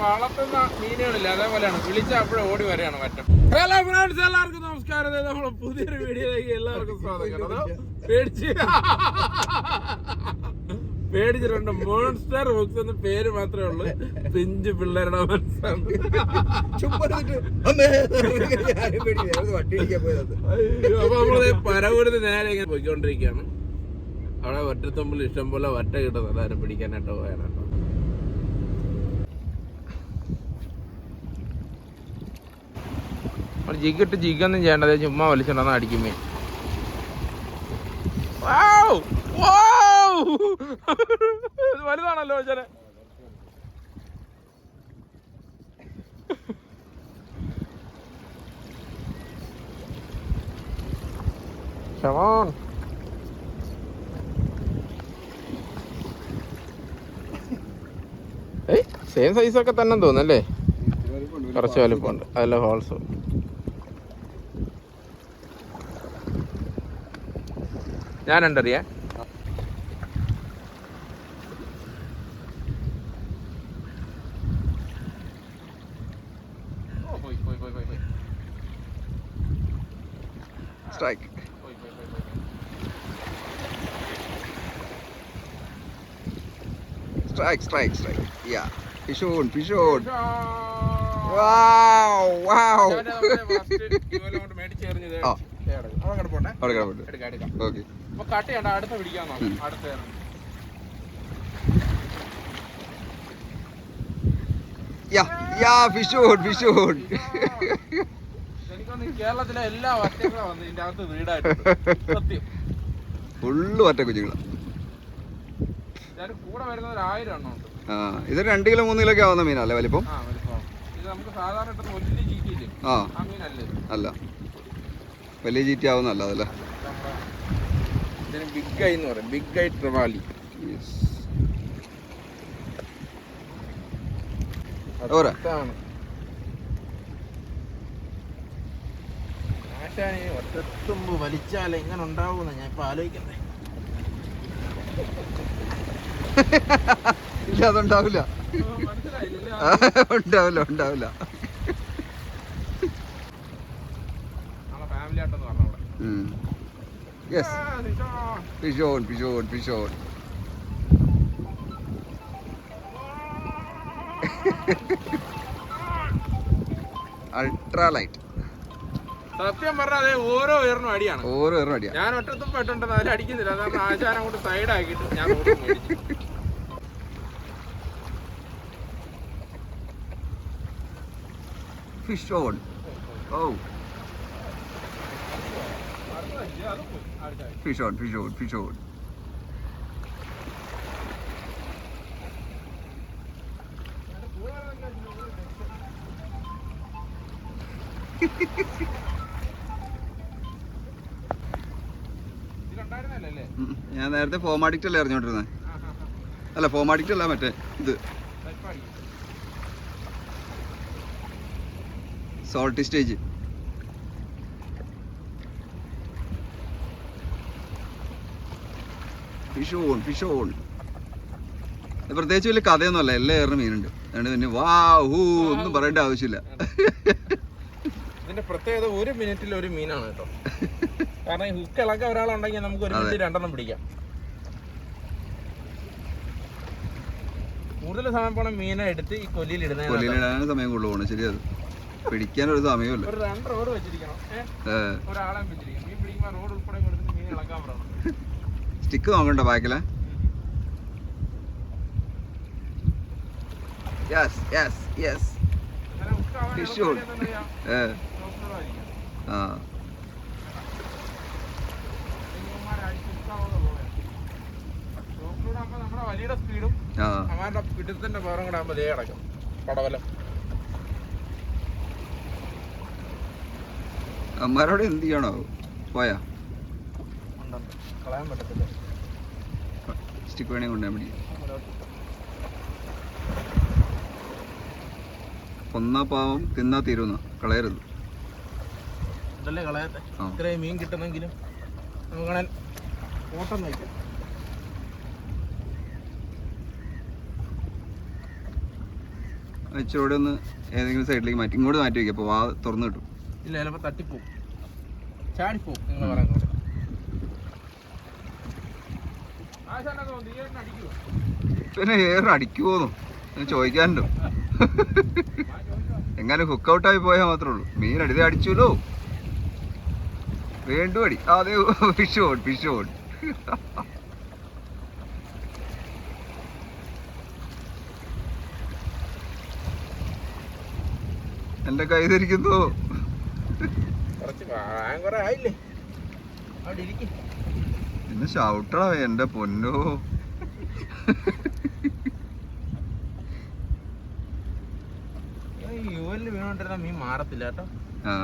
വളർത്തുന്ന മീനുകളില്ല അതേപോലെയാണ്. വിളിച്ച അപ്പോഴേ ഓടി വരെയാണ് മറ്റം. ഹലോ ഫ്രണ്ട്സ് എല്ലാവർക്കും നമസ്കാരം. ഇത് നമ്മളെ പുതിയൊരു വീഡിയോയിലേക്ക് എല്ലാവർക്കും സ്വാഗതം. പേടിച്ച്. പേടിച്ചിട്ടുണ്ട്. മോൺസ്റ്റർ ബുക്സ് എന്ന പേര് മാത്രമേ ഉള്ളൂ. പിഞ്ചു പിള്ളേരുടെ അപ്പൊ നമ്മൾ പരവൂരിന്ന് നേരെ ഇങ്ങനെ പോയിക്കൊണ്ടിരിക്കുകയാണ്. അവിടെ ഒറ്റത്തുമ്പിൽ ഇഷ്ടം പോലെ വറ്റ കിട്ടുന്നത് എല്ലാവരും പിടിക്കാനായിട്ട് പോയാണ് കേട്ടോ ഒരു ജിഗിട്ട് ജിഗൊന്നും ചെയ്യേണ്ടത് ചുമ്മാ വലിച്ചിട്ടുണ്ടെന്ന് അടിക്കുമേ വലുതാണല്ലോ ചേനെ സെയിം സൈസൊക്കെ തന്നെ തോന്നുന്നല്ലേ കുറച്ച് വലുപ്പമുണ്ട്. അതല്ല holes ഞാനുണ്ടറിയാ strike strike strike strike ya wow ആ. അവിടെ കട്ട് ചെയ്യണ്ട അടുത്ത പിടിക്കാൻ നോക്കാം. അടുത്ത ഈ കേരളത്തിലെ എല്ലാ വന്ന് ഇതിന്റെ അകത്ത് ഫുള്ള് കുഞ്ഞുങ്ങളാ. കൂടെ വരുന്ന ഒരു ആയിരം എണ്ണം ഉണ്ട്. ആ ഇത് രണ്ട് കിലോ മൂന്ന് കിലോ ഒക്കെ ആവുന്ന മീനല്ലേ വലിപ്പം? ആ അല്ല. വലിയ ചീറ്റി ആവുന്നല്ല അതല്ലേ? ഇതിന് ബിഗ് ഐ എന്ന് പറയും. Big eye trevally. അതാണ്. ആശാനെ ഒറ്റത്തുമ്പ് വലിച്ചാൽ എങ്ങനെ ഉണ്ടാവുമെന്ന് ഞാൻ ഇപ്പൊ ആലോചിക്കണ്ടേ ഇല്ല അതുണ്ടാവില്ല. ഉണ്ടാവില്ല ഉണ്ടാവില്ല. Yes Pigeon, pigeon, pigeon. Ultra light സത്യം പറഞ്ഞാൽ അതെ ഓരോ ഉയർന്നും അടിയാണ്. ഓരോ ഉയർന്നും അടിയാ. ഞാൻ ഒറ്റത്തും പെട്ടുണ്ടെന്ന് അതിൽ അടിക്കുന്നില്ല. അതാണ് ആശാൻ അങ്ങോട്ട് സൈഡ് ആക്കിയിട്ട് ഞാൻ fish on oh fish on fish on fish on ഞാൻ നേരത്തെ ഫോമാഡിക്റ്റ് അല്ലേ അറിഞ്ഞോണ്ടിരുന്നത് അല്ല ഫോമാഡിക്റ്റ് അല്ല മറ്റേ ഇത്. Salty stage fish on fish on പ്രത്യേകിച്ച് വലിയ കഥയൊന്നുമല്ല എല്ലാ ഏറിന് മീനുണ്ട്. അതുകൊണ്ട് പിന്നെ വാ ഹൂ ഒന്നും പറയേണ്ട ആവശ്യമില്ല. ഇതിന്റെ പ്രത്യേകത ഒരു മിനിറ്റിൽ ഒരു മീനാണ് കേട്ടോ. കാരണം ഈ ഹുക്ക് ഇളക്ക ഒരാളുണ്ടെങ്കിൽ നമുക്ക് ഒരു. മിനിറ്റ് രണ്ടെണ്ണം പിടിക്കാം. കൂടുതൽ സമയം പോണം മീനെ എടുത്ത് ഈ കൊല്ലിയിൽ ഇടുന്ന കൊല്ലിയിലിടാനും സമയം കൂടുതൽ പോകണം ശരി അത്. പിടിക്കാനൊരു സമയമില്ല ഒരു രണ്ട് റോഡ് വെച്ചിരിക്കണം ഒരാളെ വെച്ചിരിക്കണം. മീൻ പിടിക്കുമ്പോൾ റോഡ് ഉൾപ്പെടെ കൊടുത്ത് മീൻ ഇളക്കാൻ പറയണം. സ്റ്റിക്ക് നോക്കണ്ട ബാക്കിലെ. യെസ് അമ്മാരോട് എന്ത് ചെയ്യണോ? പോയാ. കളയാൻ പറ്റത്തില്ല. സ്റ്റിക്ക് വേണേ കൊണ്ടുവരാൻ പിടിക്കും കൊന്നാ പാവം തിന്നാ തീരുന്ന കളയരുത്. ഇതല്ലേ കളയാത്തെ? ഇത്രയും മീൻ കിട്ടണമെങ്കിലും നമുക്കാണെ ഓട്ടം നയിക്കാം ഇച്ചിരി ഒന്ന് ഏതെങ്കിലും സൈഡിലേക്ക് മാറ്റി ഇങ്ങോട്ട് മാറ്റി വയ്ക്കുക അപ്പോൾ വാ തുറന്നു കിട്ടും. ഇല്ല ചിലപ്പോ തട്ടിപ്പോവും. ചാടിപ്പോവും നിങ്ങൾ പറയുന്നത് ആശാനൊക്കെ വന്നു ഈ ഏട്ടൻ അടിക്കുവോ പിന്നെ ഏറെ അടിക്കുമോന്നും ഞാൻ ചോദിക്കാനുണ്ടോ എങ്ങനെ ഹുക്ക് ഔട്ടായി പോയാൽ മാത്രമേ ഉള്ളൂ മീൻ അടിതെ അടിച്ചുല്ലോ വീണ്ടും അടി അതെ ഫിഷ് ഓൺ ഫിഷ് ഓൺ എന്റെ കൈ ധരിക്കുന്നു കുറച്ച് ആയില്ലേ അവിടെ ഇരിക്കും പിന്നെ ഷൗട്ടടാ എന്റെ പൊന്നോ. യു എല്ലിൽ വീണോണ്ടിരുന്ന മീൻ മാറത്തില്ല കേട്ടോ. ആ.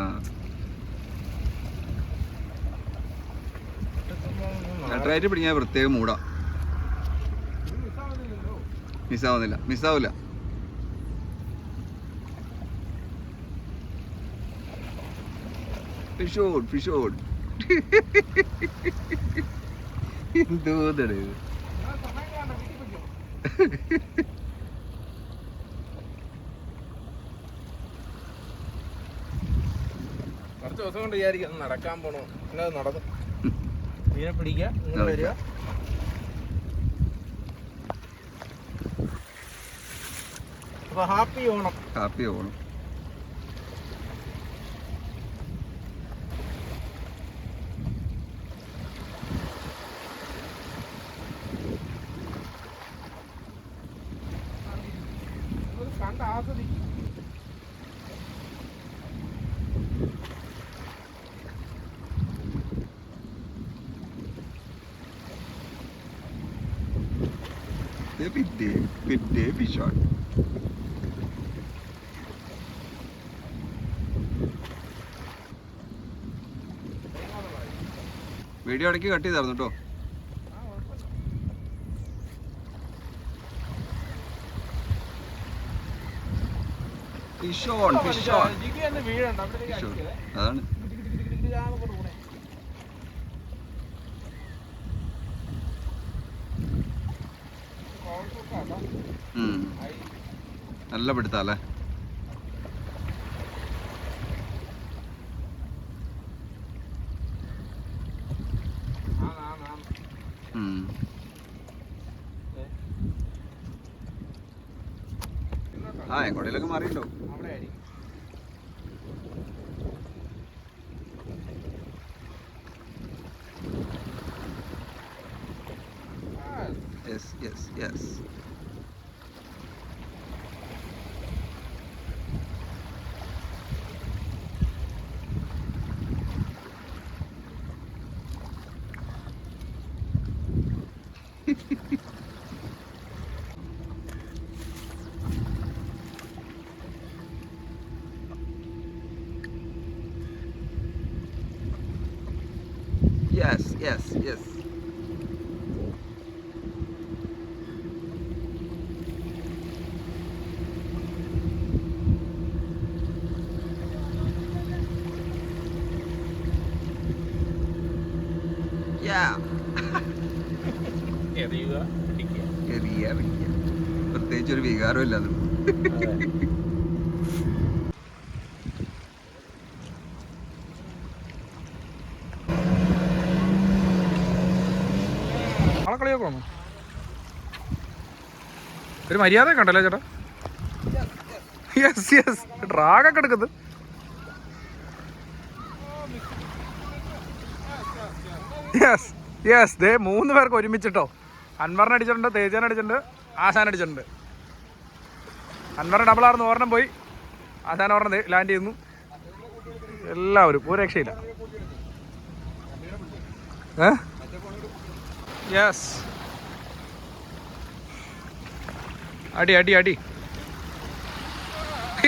ലെറ്ററായിട്ട് പിടിക്കാൻ പ്രത്യേകം മൂടാ മിസ്സാവുന്നില്ല മിസ്സാവില്ല ഫിഷ് ഫിഷ് എന്തോ ഇത്? കുറച്ച് ദിവസം കൊണ്ട് വിചാരിക്കും നടക്കാൻ പോണോ. പിന്നെ അത് നടന്നു മീനെ പിടിക്കുക ഇങ്ങനെ വരിക. അപ്പൊ ഹാപ്പി ഓണം. ഹാപ്പി ഓണം ഇത് കണ്ട് ആസ്വദിക്കും ഇത് പിന്നെ പിന്നെ ഫിഷാണ് വീഡിയോ ഇടയ്ക്ക് കട്ട് ചെയ്തായിരുന്നു കേട്ടോ ഫിഷ് ഓൺ ഫിഷ് ഓൺ. അതാണ്. നല്ല പിടുത്തല്ലേ? ആ എങ്ങോട്ടേലൊക്കെ മാറിയിട്ടുണ്ടോ അവിടെ ആയിരിക്കും. ആ, yes yes yes yes yes. എറിയുക, പ്രത്യേകിച്ച് ഒരു വികാരമില്ല അത്. നാളെ കളിയൊക്കെ വന്നു. ഒരു മര്യാദ കണ്ടല്ലേ ചേട്ടാ? യെസ് യെസ് ഡ്രാഗൊക്കെ എടുക്കുന്നത്. യെസ് യെസ് ദേ മൂന്ന് പേർക്ക് ഒരുമിച്ചിട്ടോ. അൻവറിനെ അടിച്ചിട്ടുണ്ട് തേജാൻ അടിച്ചിട്ടുണ്ട് ആശാൻ അടിച്ചിട്ടുണ്ട്. അൻവറിന് ഡബിൾ ആർന്ന് ഒരെണ്ണം പോയി. ആശാൻ ഒരെണ്ണം ലാൻഡ് ചെയ്യുന്നു. എല്ലാവരും ഒരു രക്ഷയില്ല. ഏ? യെസ് അടി അടി അടി.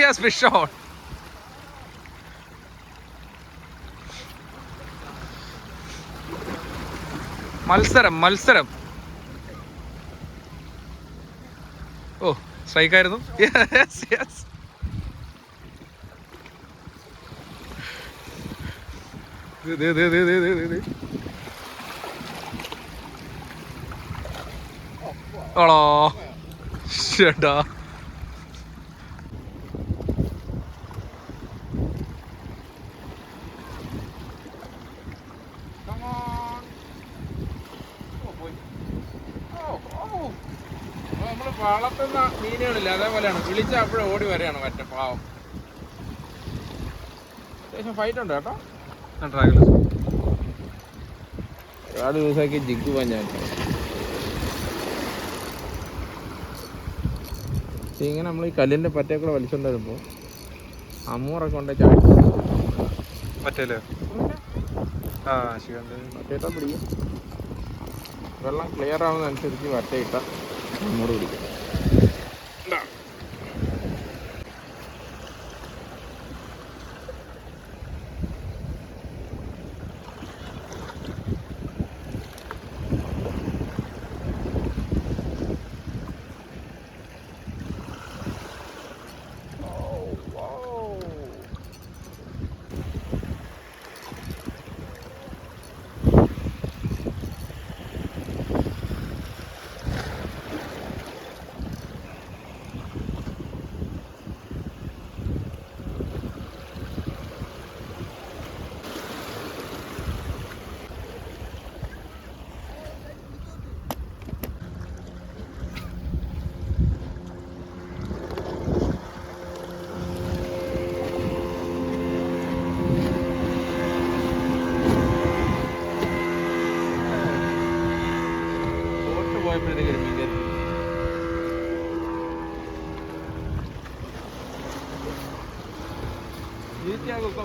യെസ് ഫിഷ് ഓൺ മത്സരം മത്സരം. ഓ സ്ട്രൈക്കായിരുന്നു? യെസ് യെസ് ആണോ ചേട്ടാ വളർത്തുന്ന മീനുകളില്ല അതേപോലെയാണ് വിളിച്ച അപ്പോഴേ ഓടി വരെയാണ് മറ്റേ പാവം അത്യാവശ്യം ഫൈറ്റ് ഉണ്ട് കേട്ടോ ഡ്രാഗൺ ഒരുപാട് ദിവസമാക്കി ജിഗ് പോകാൻ ഞാൻ പക്ഷേ ഇങ്ങനെ നമ്മൾ ഈ കല്ലിന്റെ പറ്റേക്കൂടെ കൂടെ വലിച്ചോണ്ട് വരുമ്പോൾ അമ്മൂറൊക്കെ കൊണ്ട് ചാടി. പറ്റല്ലേ ആ പിടിക്കും. വെള്ളം ക്ലിയർ ആവുന്നതനുസരിച്ച് വറ്റയിട്ട നമ്മോട് പിടിക്കും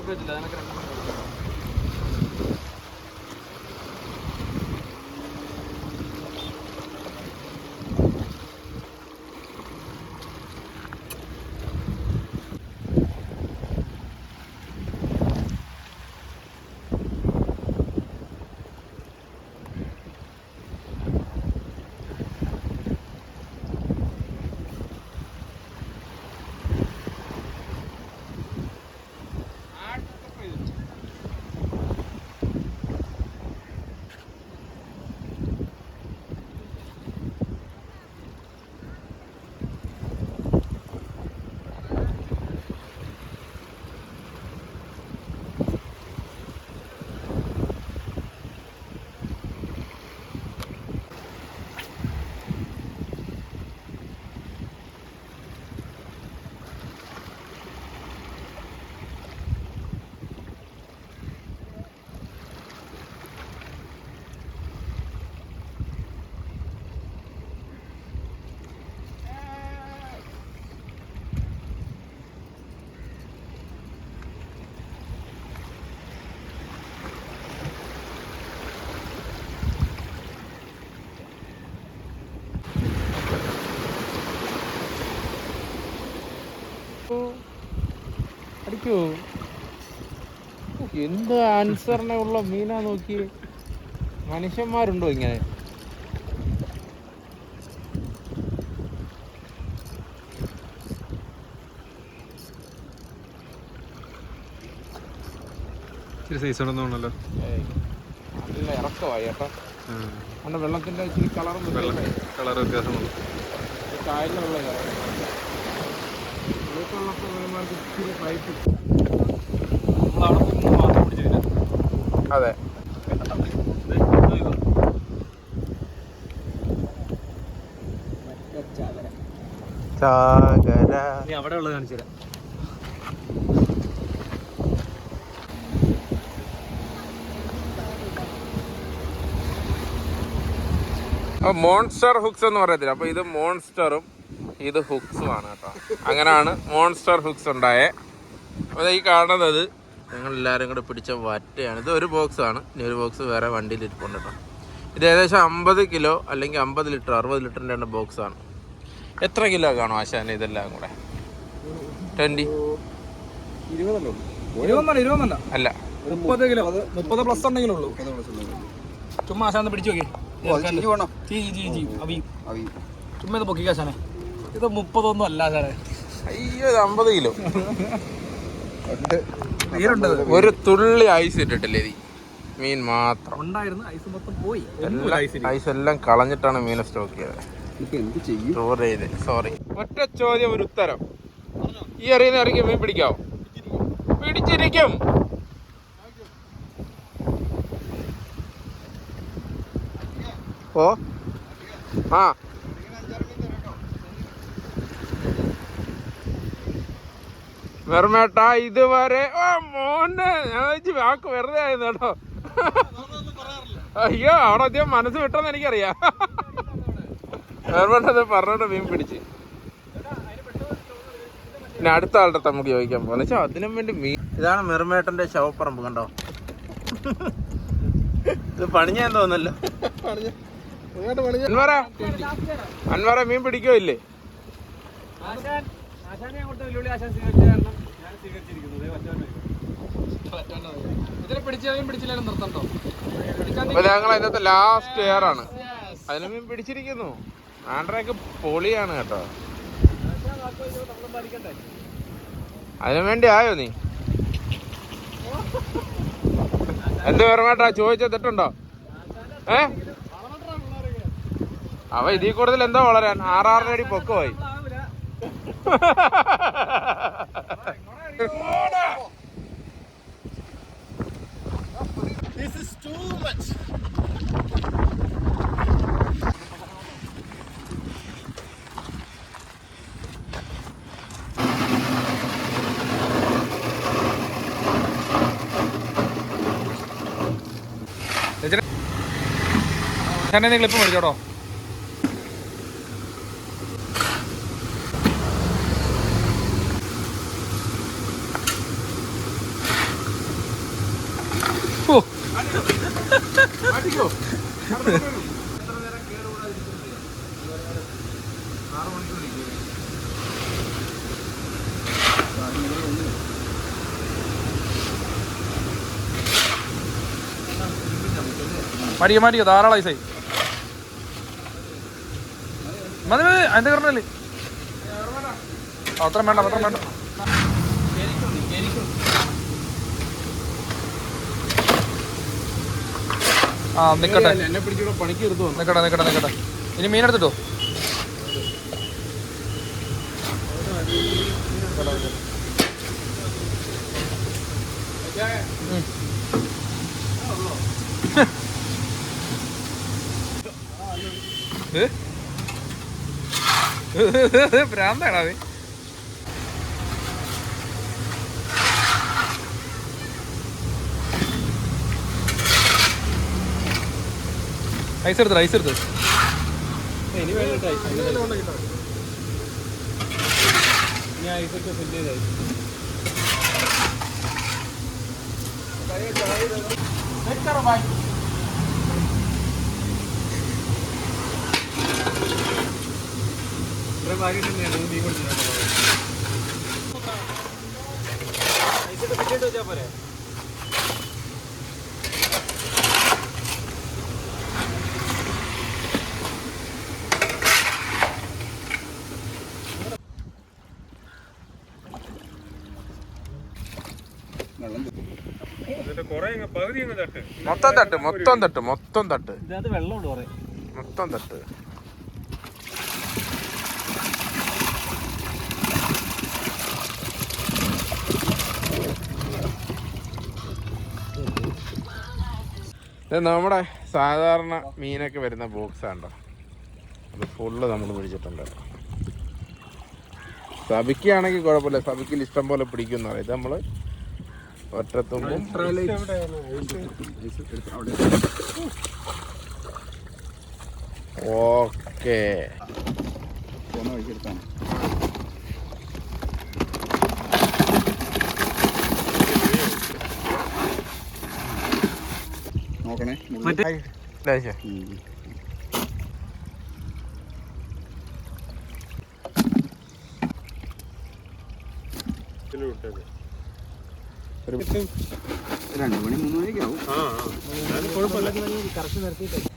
Brasileira, അടിക്കോ. എന്ത് ആൻസറിനെ ഉള്ള മീനാ നോക്കി. മനുഷ്യന്മാരുണ്ടോ ഇങ്ങനെ? സൈസ് ഉണ്ടെന്ന് തോന്നല്ലോ ഏയ്, നല്ല ഇറക്കമായി വെള്ളത്തിന്റെ ഇച്ചിരി കളറും കളർ വ്യത്യാസമുണ്ട്. അതെ. ചാകര. അവിടെ ഉള്ളത് കാണിച്ചു തരാം. മോൺസ്റ്റർ ഹുക്സ് എന്ന് പറയത്തില്ല. അപ്പൊ ഇത് മോൺസ്റ്ററും ഇത് ഹുക്സും ആണ് കേട്ടോ. അങ്ങനെയാണ് മോൺസ്റ്റർ ഹുക്സ് ഉണ്ടായേ. അപ്പോൾ ഈ കാണുന്നത് ഞങ്ങൾ എല്ലാവരും കൂടെ പിടിച്ച വറ്റയാണ് ഇത് ഒരു ബോക്സ് ആണ്. ഇനി ഒരു ബോക്സ് വേറെ വണ്ടിയിൽ ഇരിപ്പുണ്ട് കേട്ടോ. ഇത് ഏകദേശം അമ്പത് കിലോ അല്ലെങ്കിൽ അമ്പത് ലിറ്റർ അറുപത് ലിറ്ററിന്റെ ആണ് ബോക്സ് ആണ്. എത്ര കിലോ കാണും ആശാന ഇതെല്ലാം കൂടെ? ട്വന്റി അല്ല. മുപ്പത് കിലോ. മുപ്പത് പ്ലസ് ഉണ്ടെങ്കിലേ ഉള്ളൂ. ചുമ്മാ ആശാന്ന് പിടിച്ചു നോക്കി ജി ജി ജി അവി ചുമ്മാ ഇത് പൊക്കി ആശാനെ. ഇത് മുപ്പതൊന്നും അല്ല സാറേ. അയ്യോ ഇത് അമ്പത് കിലോ. ഒരു തുള്ളി ഐസ് ഇട്ടിട്ടില്ല ഇത്? മീൻ മാത്രം. ഉണ്ടായിരുന്നു ഐസ് മൊത്തം പോയി. എല്ലാം ഐസ് എല്ലാം കളഞ്ഞിട്ടാണ് മീനെ സ്റ്റോക്ക് ചെയ്തത്. സ്റ്റോർ ചെയ്ത്. സോറി ഒറ്റ ചോദ്യം ഒരു ഉത്തരം. ഈ അറിയുന്ന ഇറങ്ങി മീൻ പിടിക്കാവോ? പിടിച്ചിരിക്കും. ഓ. ആ. വെറുമേട്ടാ ഇതുവരെ ഓ മോനെ ഞാൻ വാക്ക് വെറുതെ ആയിരുന്നു കേട്ടോ. അയ്യോ അവിടെ അധികം മനസ്സ് വിട്ടെന്ന് എനിക്കറിയാം. വെറുമേട്ടത് പറഞ്ഞോണ്ട് മീൻ പിടിച്ച്. പിന്നെ അടുത്ത ആളുടെ നമുക്ക് ചോദിക്കാൻ പോലെ വെച്ചാൽ അതിനും വേണ്ടി മീൻ ഇതാണ് മെറുമേട്ടന്റെ ശവപ്പറമ്പ് കണ്ടോ? ഇത് പണിഞ്ഞാൻ തോന്നല്ലോ. അൻവറ അൻവറ മീൻ പിടിക്കോ ഇല്ലേ? ഇതിനെ പിടിച്ചാലും പിടിച്ചില്ലാലും നിർത്തണ്ടോ? അപ്പൊ ഞങ്ങൾ അതിനകത്ത് ലാസ്റ്റ് എയർ ആണ്. അതിന് മീൻ പിടിച്ചിരിക്കുന്നു. ആൻഡ്രയൊക്കെ പൊളിയാണ് കേട്ടോ. അതിനു വേണ്ടി ആയോ നീ? എന്ത് പേരുമായിട്ടാ ചോദിച്ച തെറ്റുണ്ടോ ഏ? അവ ഇതിൽ കൂടുതൽ എന്താ വളരാൻ? ആറാറര അടി പൊക്കമായി ഞാൻ നിങ്ങൾ ഇപ്പം മേടിച്ചോട്ടോ ഓ മടിയോ മടിയോ ധാരാളം ഐസായി മതി മതി അതിന്റെ കറണ്ടല്ലേ അത്ര വേണ്ട അത്ര വേണ്ട. ആ നിക്കട്ടെ. നിക്കട്ടെ നിക്കട്ടെ നിക്കട്ടെ. ഇനി മീൻ എടുത്തിട്ടോ ഉം. ഏ? ഭ്രാന്താടാ അത്. ഐസ് എടുത്തോ ഐസ് എടുത്തോ? ഇനി വേണ്ട ഇനി ഐസൊക്കെ ഫില്ല് ചെയ്തായി വെള്ളം മൊത്തം തട്ട് മൊത്തം തട്ട് മൊത്തം തട്ട്. മൊത്തം തട്ട്. നമ്മുടെ സാധാരണ മീനൊക്കെ വരുന്ന ബോക്സ് ആണ്ടോ അത് ഫുള്ള് നമ്മൾ പിടിച്ചിട്ടുണ്ട്. സബിക്കാണെങ്കിൽ കുഴപ്പമില്ല. സബിക്കിൽ ഇഷ്ടം പോലെ പിടിക്കുന്ന ഇത് നമ്മൾ ഒറ്റത്തുമ്പും ഓക്കേ നോക്കണേ. ഉം. രണ്ട് മണി മൂന്ന് മണിയൊക്കെ ആവും. കറക്റ്റ് ഐസ്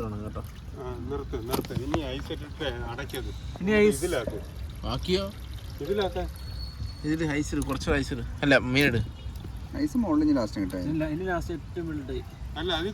ഇടണം കേട്ടോ. നിർത്ത് നിർത്ത്. ഇനി ഐസ് ഇട്ടിട്ട് അടയ്ക്കത് ഇനി ഐസ് ഇതിലാക്ക്. ബാക്കിയോ? ഇതിലാക്ക. ഇതിൽ ഐസ് കുറച്ച് ഐസ് അല്ല മീനിട് ഐസ് മുകളിൽ ലാസ്റ്റ് കിട്ടായി അല്ല അത്